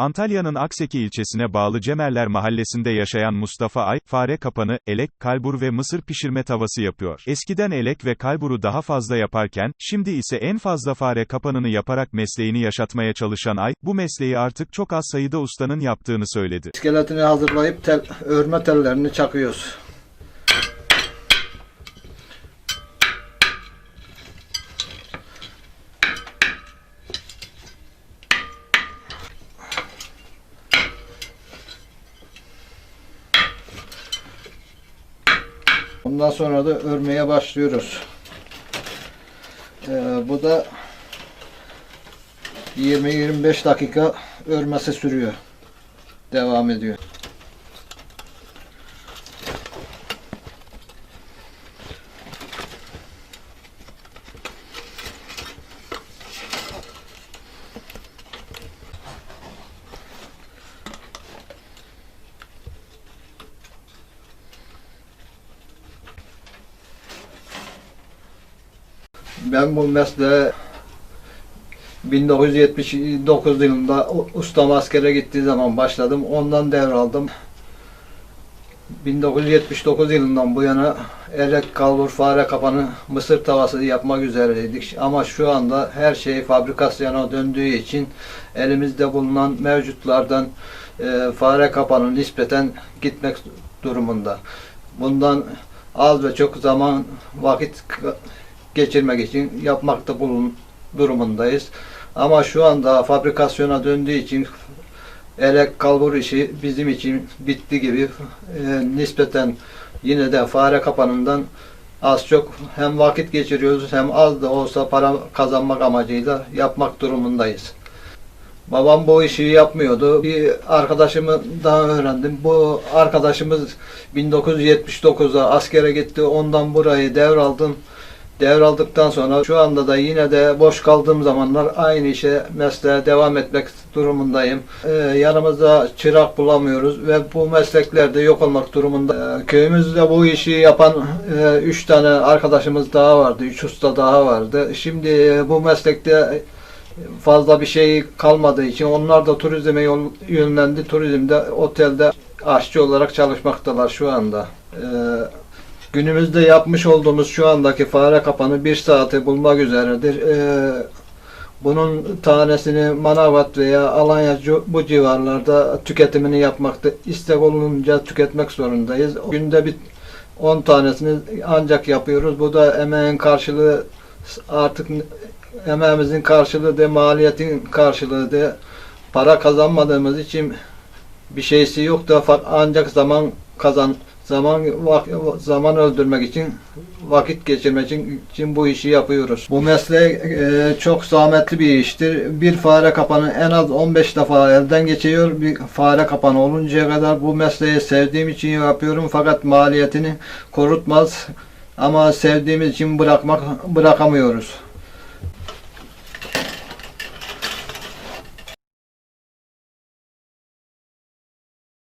Antalya'nın Akseki ilçesine bağlı Cemerler mahallesinde yaşayan Mustafa Ay, fare kapanı, elek, kalbur ve mısır pişirme tavası yapıyor. Eskiden elek ve kalburu daha fazla yaparken, şimdi ise en fazla fare kapanını yaparak mesleğini yaşatmaya çalışan Ay, bu mesleği artık çok az sayıda ustanın yaptığını söyledi. İskeletini hazırlayıp tel, örme tellerini çakıyoruz. Ondan sonra da örmeye başlıyoruz. Ee, bu da 20-25 dakika örmesi sürüyor. Devam ediyor. Ben bu mesleğe 1979 yılında ustam askere gittiği zaman başladım. Ondan devraldım. 1979 yılından bu yana elek, kalbur, fare kapanı, mısır tavası yapmak üzereydik. Ama şu anda her şey fabrikasyona döndüğü için elimizde bulunan mevcutlardan e, fare kapanı nispeten gitmek durumunda. Bundan az ve çok zaman vakit geçirmek için yapmakta bulun durumundayız. Ama şu anda fabrikasyona döndüğü için elek kalbur işi bizim için bitti gibi e, nispeten yine de fare kapanından az çok hem vakit geçiriyoruz hem az da olsa para kazanmak amacıyla yapmak durumundayız. Babam bu işi yapmıyordu. Bir arkadaşımı daha öğrendim. Bu arkadaşımız 1979'da askere gitti. Ondan burayı devraldım. Devraldıktan sonra şu anda da yine de boş kaldığım zamanlar aynı işe mesleğe devam etmek durumundayım. Ee, yanımızda çırak bulamıyoruz ve bu mesleklerde yok olmak durumunda. Ee, köyümüzde bu işi yapan 3 tane arkadaşımız daha vardı, 3 usta daha vardı. Şimdi e, bu meslekte fazla bir şey kalmadığı için onlar da turizme yol- yönlendi. Turizmde, otelde aşçı olarak çalışmaktalar şu anda. Ee, Günümüzde yapmış olduğumuz şu andaki fare kapanı bir saati bulmak üzeredir. Ee, bunun tanesini Manavgat veya Alanya bu civarlarda tüketimini yapmakta istek olunca tüketmek zorundayız. Günde bir 10 tanesini ancak yapıyoruz. Bu da emeğin karşılığı artık emeğimizin karşılığı da maliyetin karşılığı da para kazanmadığımız için bir şeysi yok da ancak zaman kazan zaman zaman öldürmek için vakit geçirmek için, için bu işi yapıyoruz. Bu meslek e, çok zahmetli bir iştir. Bir fare kapanı en az 15 defa elden geçiyor. Bir fare kapanı oluncaya kadar bu mesleği sevdiğim için yapıyorum fakat maliyetini korutmaz. Ama sevdiğimiz için bırakmak bırakamıyoruz.